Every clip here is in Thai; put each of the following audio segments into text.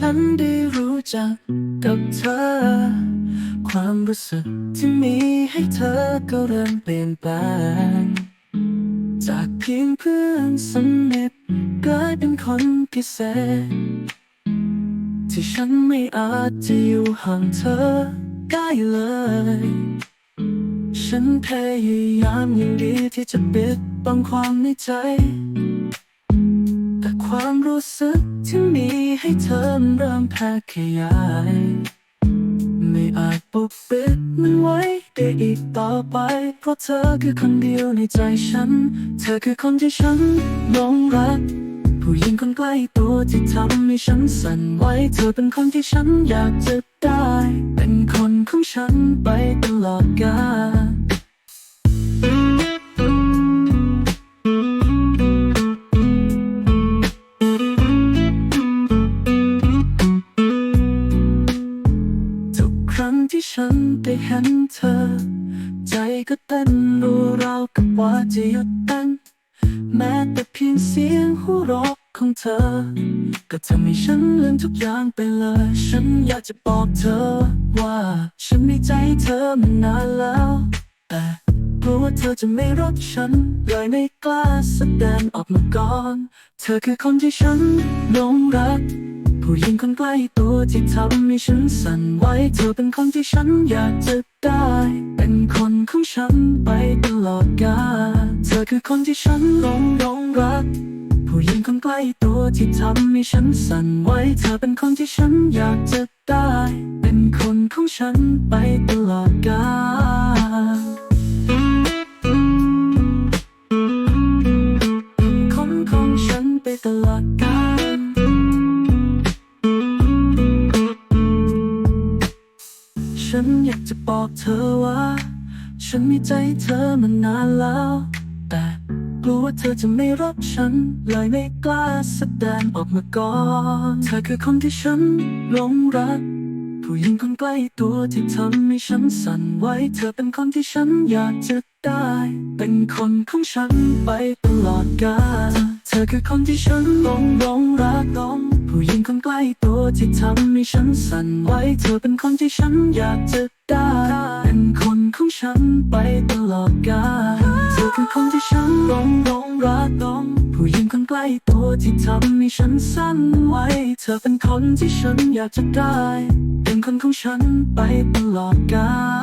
ฉันได้รู้จักกับเธอ ความรู้สึกที่มีให้เธอก็เริ่มเปลี่ยนแปลง จากเพียงเพื่อนสนิทกลายเป็นคนพิเศษ ที่ฉันไม่อาจจะอยู่ห่างเธอได้เลย ฉันพยายามอย่างดีที่จะปิดบังความในใจ ความรู้สึกที่มีให้เธอเริ่มแผ่ขยาย ไม่อาจปกปิดมันไว้ได้อีกต่อไป เพราะเธอคือคนเดียวในใจฉัน เธอคือคนที่ฉันหลงรัก ผู้หญิงคนใกล้ตัวที่ทำให้ฉันสั่นไหวเธอเป็นคนที่ฉันอยากจะได้ เป็นคนของฉันไปตลอดกาล ฉันได้เห็นเธอ ใจก็เต้นรัวเราวกับว่าจะหยุดเต้นแม้แต่เพียงเสียงหัวเราะของเธอ ก็ทำให้ฉันลืมทุกอย่างไปเลย ฉันอยากจะบอกเธอว่า ฉันในใจเธอมานานแล้ว แต่กลัวว่าเธอจะไม่รักฉันเลยไม่กล้าแสดงออกมาก่อน เธอคือคนที่ฉันหลงรัก ผู้หญิงคนใกล้ตัวที่ทำให้ฉันสั่นไหวเธอเป็นคนที่ฉันอยากจะได้ เป็นคนของฉันไปตลอดกาลเธอคือคนที่ฉันหลงหลงรัก ผู้หญิงคนใกล้ตัวที่ทำให้ฉันสั่นไหวเธอเป็นคนที่ฉันอยากจะได้ เป็นคนของฉันไปตลอดกาล ฉันอยากจะบอกเธอว่า ฉันมีใจเธอมานานแล้ว แต่กลัวว่าเธอจะไม่รักฉัน เลยไม่กล้าแสดงออกมาก่อน เธอคือคนที่ฉันหลงรัก ผู้หญิงคนใกล้ตัวที่ทำให้ฉันสั่นไหว เธอเป็นคนที่ฉันอยากจะได้ เป็นคนของฉันไปตลอดกาล เธอคือคนที่ฉันหลงหลงรักหลงผู้หญิงคนใกล้ตัว ที่ทำให้ฉันสั่นไหวเธอเป็นคนที่ฉันอยากจะได้ เป็นคนของฉันไปตลอดกาลเธอคือคนที่ฉันหลงหลงรักหลงผู้หญิงคนใกล้ตัวที่ทำให้ฉันสั่นไหวเธอเป็นคนที่ฉันอยากจะได้ เป็นคนของฉันไปตลอดกาล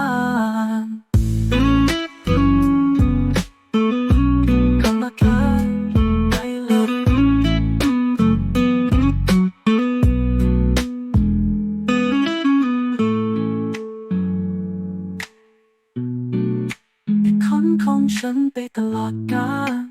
ไปตลอดกาล